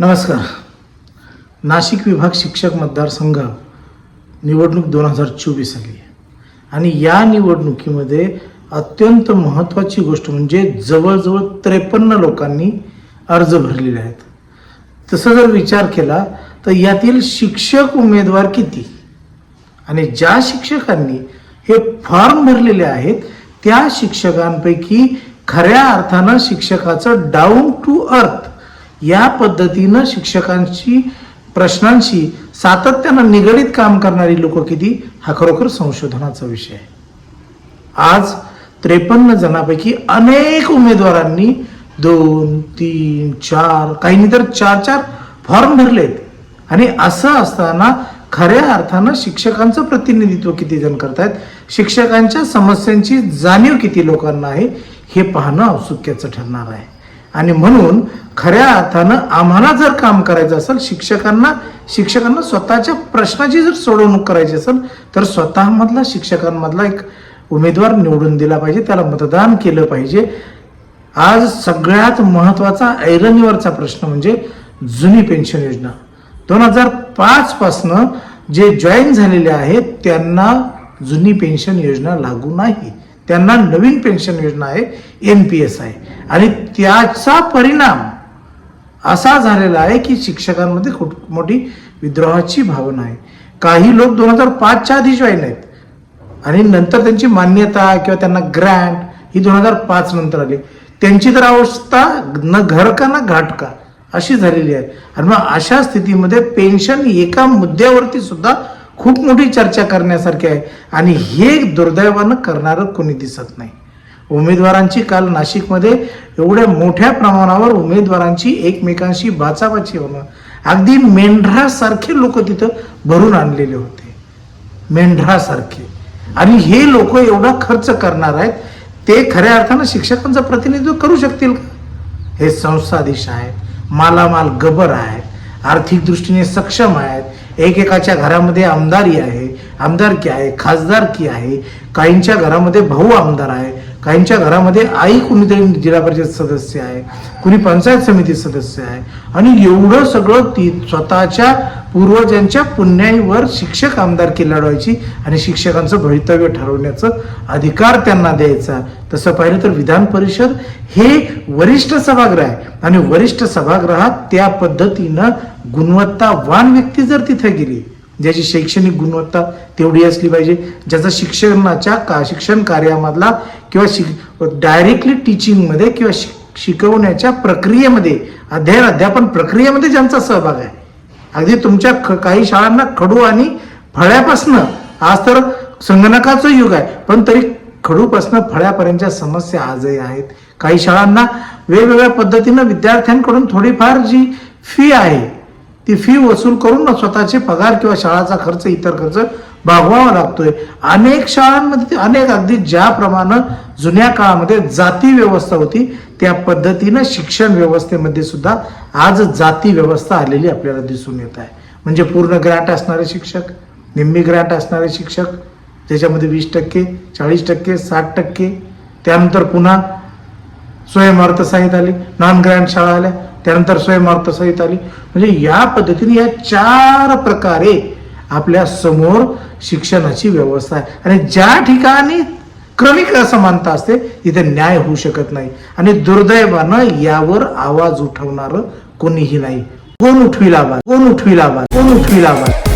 नमस्कार. नाशिक विभाग शिक्षक मतदारसंघ निवडणूक दोन हजार चोवीस आली. आहे आणि या निवडणुकीमध्ये अत्यंत महत्त्वाची गोष्ट म्हणजे जवळजवळ त्रेपन्न लोकांनी अर्ज भरलेले आहेत. तसं जर विचार केला तर यातील शिक्षक उमेदवार किती? आणि ज्या शिक्षकांनी हे फॉर्म भरलेले आहेत त्या शिक्षकांपैकी खऱ्या अर्थानं शिक्षकाचं डाऊन टू अर्थ या पद्धतीनं शिक्षकांची प्रश्नांशी सातत्यानं निगडीत काम करणारी लोक किती हा खरोखर संशोधनाचा विषय आहे. आज त्रेपन्न जणांपैकी अनेक उमेदवारांनी दोन तीन चार काहींनी तर चार चार फॉर्म भरलेत. आणि असं असताना खऱ्या अर्थानं शिक्षकांचं प्रतिनिधित्व किती जण करतायत शिक्षकांच्या समस्यांची जाणीव किती लोकांना आहे हे पाहणं औत्सुक्याचं ठरणार आहे. आणि म्हणून खऱ्या अर्थानं आम्हाला जर काम करायचं असेल शिक्षकांना शिक्षकांना स्वतःच्या प्रश्नाची जर सोडवणूक करायची असेल तर स्वतःमधला शिक्षकांमधला एक उमेदवार निवडून दिला पाहिजे त्याला मतदान केलं पाहिजे. आज सगळ्यात महत्त्वाचा ऐरणीवरचा प्रश्न म्हणजे जुनी पेन्शन योजना. दोन हजार पाचपासनं जे जॉईन झालेले आहेत त्यांना जुनी पेन्शन योजना लागू नाही. त्यांना नवीन पेन्शन योजना आहे एन पी एस आहे. आणि त्याचा परिणाम असा झालेला आहे की शिक्षकांमध्ये खूप मोठी विद्रोहाची भावना आहे. काही लोक दोन हजार पाचच्या आधी जॉईन आहेत. आणि नंतर त्यांची मान्यता किंवा त्यांना ग्रँट ही दोन हजार पाच नंतर आली. त्यांची तर अवस्था न घर का ना घाट का अशी झालेली आहे. आणि मग अशा स्थितीमध्ये पेन्शन एका मुद्द्यावरती सुद्धा खूप मोठी चर्चा करण्यासारखी आहे. आणि हे दुर्दैवानं करणारं कोणी दिसत नाही. उमेदवारांची काल नाशिकमध्ये एवढ्या मोठ्या प्रमाणावर उमेदवारांची एकमेकांशी बाचाबाची होणं. अगदी मेंढरासारखे लोक तिथं भरून आणलेले होते. मेंढरासारखे. आणि हे लोक एवढा खर्च करणार आहेत ते खऱ्या अर्थानं शिक्षकांचं प्रतिनिधित्व करू शकतील का? हे संस्थाधीश आहेत. मालामाल गबर आहेत. आर्थिक दृष्टीने सक्षम आहेत. एकेकाच्या घरामध्ये आमदारी आहे आमदारकी आहे खासदारकी आहे. काहींच्या घरामध्ये भाऊ आमदार आहे. काहींच्या घरामध्ये आई कुणीतरी जिल्हा परिषद सदस्य आहे कुणी पंचायत समिती सदस्य आहे आणि एवढं सगळं ती स्वतःच्या पूर्वजांच्या पुण्याईवर शिक्षक आमदार लढवायची आणि शिक्षकांचं भवितव्य ठरवण्याचं अधिकार त्यांना द्यायचा. तसं पाहिलं तर विधान परिषद हे वरिष्ठ सभागृह आहे आणि वरिष्ठ सभागृहात त्या पद्धतीनं गुणवत्तावान व्यक्ती जर तिथे गेली ज्याची शैक्षणिक गुणवत्ता तेवढी असली पाहिजे ज्याचा शिक्षणाच्या का शिक्षण कार्यामधला किंवा शिक डायरेक्टली टीचिंगमध्ये किंवा शिक शिकवण्याच्या प्रक्रियेमध्ये अध्ययन अध्यापन प्रक्रियेमध्ये ज्यांचा सहभाग आहे. अगदी तुमच्या ख- काही शाळांना खडू आणि फळ्यापासनं आज तर संगणकाचं युग आहे पण तरी खडूपासनं फळ्यापर्यंतच्या समस्या आजही आहेत. काही शाळांना वेगवेगळ्या पद्धतीनं विद्यार्थ्यांकडून थोडीफार जी फी आहे ती फी वसूल करून स्वतःचे पगार किंवा शाळाचा खर्च इतर खर्च भागवावा लागतोय. अनेक शाळांमध्ये अनेक अगदी ज्याप्रमाणे जुन्या काळामध्ये जाती व्यवस्था होती त्या पद्धतीनं शिक्षण व्यवस्थेमध्ये सुद्धा आज जाती व्यवस्था आलेली आपल्याला दिसून येत आहे. म्हणजे पूर्ण ग्रँट असणारे शिक्षक निम्मी ग्रँट असणारे शिक्षक ज्याच्यामध्ये वीस टक्के चाळीस टक्के साठ टक्के त्यानंतर पुन्हा स्वयंअर्थसहित आली नॉन ग्रँट शाळा आल्या त्यानंतर स्वयंअर्थसहित आली. म्हणजे या पद्धतीने या चार प्रकारे आपल्यासमोर शिक्षणाची व्यवस्था आहे. आणि ज्या ठिकाणी क्रमिक असमानता असते तिथे न्याय होऊ शकत नाही. आणि दुर्दैवानं यावर आवाज उठवणारं कोणीही नाही. कोण उठविला आवाज? कोण उठविला आवाज? कोण उठविला आवाज?